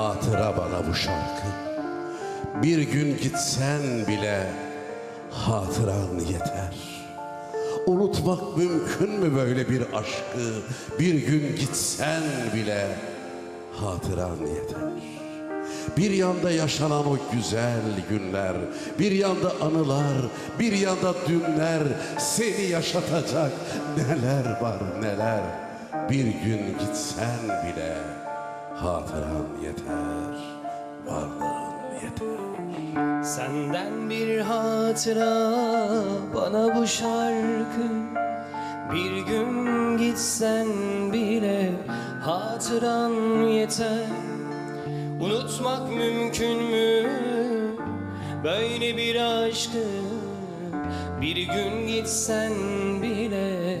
Hatıra bana bu şarkı. Bir gün gitsen bile Hatıran yeter. Unutmak mümkün mü böyle bir aşkı? Bir gün gitsen bile Hatıran yeter. Bir yanda yaşanan o güzel günler, bir yanda anılar, bir yanda dünler seni yaşatacak neler var neler. Bir gün gitsen bile hatıran yeter, varlığın yeter. Senden bir hatıra bana bu şarkı. Bir gün gitsen bile hatıran yeter. Unutmak mümkün mü? Böyle bir aşkı. Bir gün gitsen bile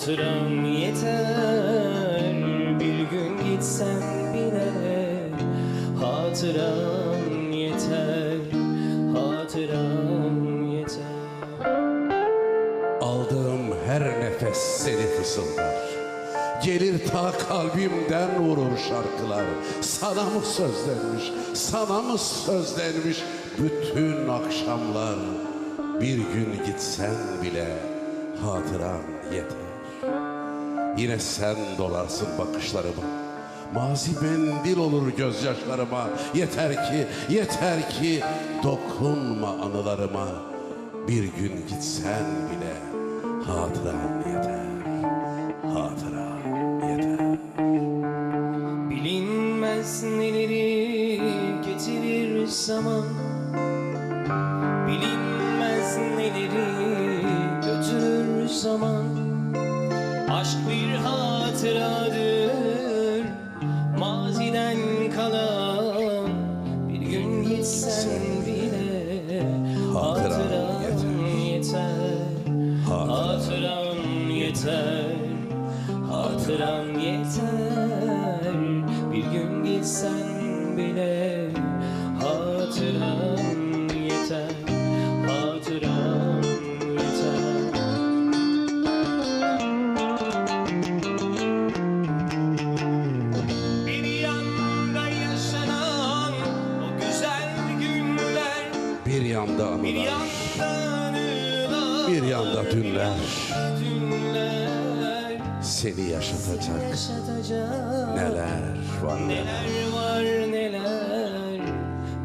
Hatıran yeter Bir gün gitsen bile Hatıran yeter Hatıran yeter Aldığım her nefes seni fısıldar. Gelir ta kalbimden vurur şarkılar. Sana mı sözlenmiş, sana mı sözlenmiş bütün akşamlar. Bir gün gitsen bile hatıran yeter. Yine sen dolarsın bakışlarıma. Mazi mendil olur gözyaşlarıma. Yeter ki, yeter ki dokunma anılarıma. Bir gün gitsen bile hatıran yeter. Hatıran yeter. Bilinmez neleri getirir zaman Bilinmez neleri götürür zaman Aşk bir hatıradır. Maziden kalan Bir gün gitsen bile Hatıran yeter. Hatıran yeter. Hatıran yeter. Bir gün gitsen bile anılar, bir yanda dünler. Seni yaşatacak. Neler var? Neler. Neler?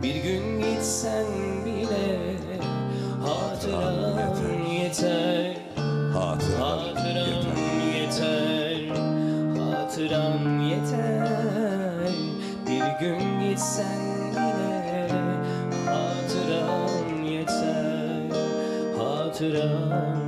Bir gün gitsen bile Hatıran yeter. Hatıran yeter. Hatıran yeter. Bir gün gitsen Hatıran yeter Hatıran